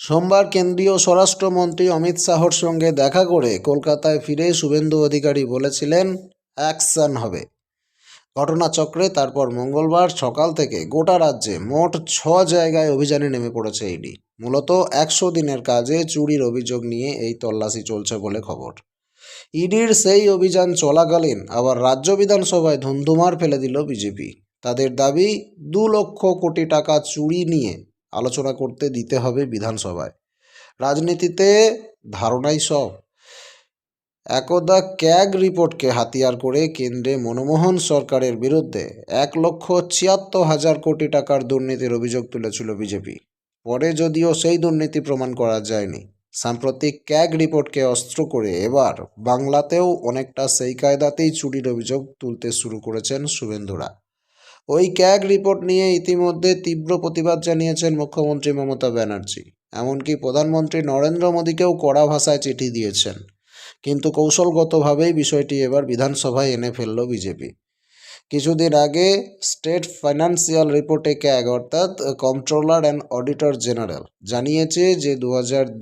সোমবার কেন্দ্রীয় স্বরাষ্ট্রমন্ত্রী অমিত শাহর সঙ্গে দেখা করে কলকাতায় ফিরে শুভেন্দু অধিকারী বলেছিলেন, অ্যাকশন হবে। ঘটনাচক্রে তারপর মঙ্গলবার সকাল থেকে গোটা রাজ্যে মোট ছ জায়গায় অভিযানে নেমে পড়েছে ইডি মূলত একশো দিনের কাজে চুরির অভিযোগ নিয়ে এই তল্লাশি চলছে বলে খবর। ইডির সেই অভিযান চলাকালীন আবার রাজ্য বিধানসভায় ধুন্ধুমার ফেলে দিল বিজেপি তাদের দাবি, দু লক্ষ কোটি টাকা চুরি নিয়ে আলোচনা করতে দিতে হবে বিধানসভায়। রাজনীতিতে ধারণাই সব। একদা ক্যাগ রিপোর্টকে হাতিয়ার করে কেন্দ্রে মনমোহন সরকারের বিরুদ্ধে এক লক্ষ ছিয়াত্তর হাজার কোটি টাকার দুর্নীতির অভিযোগ তুলেছিল বিজেপি। পরে যদিও সেই দুর্নীতি প্রমাণ করা যায়নি। সাম্প্রতিক ক্যাগ রিপোর্টকে অস্ত্র করে এবার বাংলাতেও অনেকটা সেই কায়দাতেই চুরির অভিযোগ তুলতে শুরু করেছেন শুভেন্দুরা। ওই ক্যাগ রিপোর্ট নিয়ে ইতিমধ্যে তীব্র প্রতিবাদ জানিয়েছেন মুখ্যমন্ত্রী মমতা ব্যানার্জি। এমনকি প্রধানমন্ত্রী নরেন্দ্র মোদীকেও কড়া ভাষায় চিঠি দিয়েছেন। কিন্তু কৌশলগতভাবেই বিষয়টি এবার বিধানসভায় এনে ফেলল বিজেপি। কিছুদিন আগে স্টেট ফাইন্যান্সিয়াল রিপোর্টে ক্যাগ অর্থাৎ কন্ট্রোলার অ্যান্ড অডিটর জেনারেল, জানিয়েছে যে দু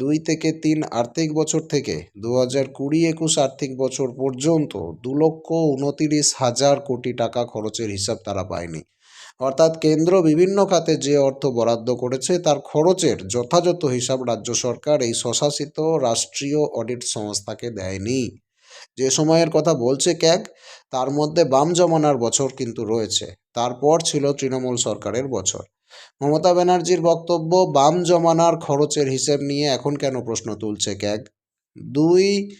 দুই থেকে তিন আর্থিক বছর থেকে দু হাজার কুড়ি একুশ আর্থিক বছর পর্যন্ত দু লক্ষ উনতিরিশ হাজার কোটি টাকা খরচের হিসাব তারা পায়নি। অর্থাৎ কেন্দ্র বিভিন্ন খাতে যে অর্থ বরাদ্দ করেছে, তার খরচের যথাযথ হিসাব রাজ্য সরকার এই স্বশাসিত রাষ্ট্রীয় অডিট সংস্থাকে দেয়নি। যে সময়ের কথা বলছে ক্যাগ, তার মধ্যে বাম জমানার বছর কিন্তু রয়েছে। তারপর ছিল তৃণমূল সরকারের বছর। মমতা ব্যানার্জির বক্তব্য, বাম জমানার খরচের হিসেব নিয়ে এখন কেন প্রশ্ন তুলছে ক্যাগ? দুই,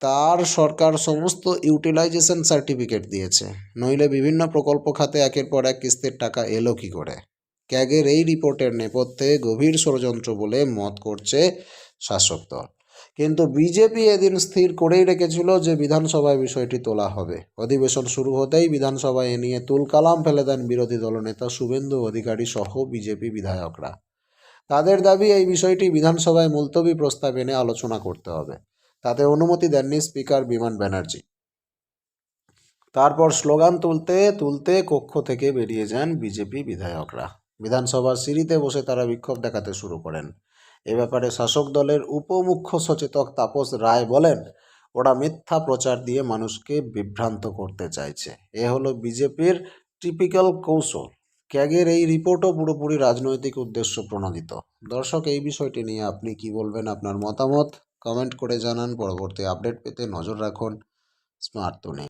তার সরকার সমস্ত ইউটিলাইজেশন সার্টিফিকেট দিয়েছে। নইলে বিভিন্ন প্রকল্প খাতে একের পর এক কিস্তির টাকা এলো কি করে? ক্যাগের এই রিপোর্টের নেপথ্যে গভীর ষড়যন্ত্র বলে মত করছে শাসক দল। কিন্তু বিজেপি এদিন স্থির করেই রেখেছিল যে বিধানসভায় বিষয়টি তোলা হবে। অধিবেশন শুরু হতেই বিধানসভায় এ নিয়ে তুলকালাম ফেলে দেন বিরোধী দলনেতা শুভেন্দু অধিকারী সহ বিজেপি বিধায়করা। তাদের দাবি, এই বিষয়টি বিধানসভায় মুলতবি প্রস্তাব এনে আলোচনা করতে হবে। তাতে অনুমতি দেননি স্পিকার বিমান ব্যানার্জি। তারপর স্লোগান তুলতে তুলতে কক্ষ থেকে বেরিয়ে যান বিজেপি বিধায়করা। বিধানসভার সিঁড়িতে বসে তারা বিক্ষোভ দেখাতে শুরু করেন। এ ব্যাপারে শাসক দলের উপমুখ্য সচেতক তাপস রায় বলেন, ওরা মিথ্যা প্রচার দিয়ে মানুষকে বিভ্রান্ত করতে চাইছে। এ হলো বিজেপির টিপিক্যাল কৌশল। ক্যাগের এই রিপোর্টও পুরোপুরি রাজনৈতিক উদ্দেশ্য প্রণোদিত। দর্শক, এই বিষয়টি নিয়ে আপনি কি বলবেন, আপনার মতামত? কমেন্ট করে জানান। পরবর্তী আপডেট পেতে নজর রাখুন স্মার্ট তুনে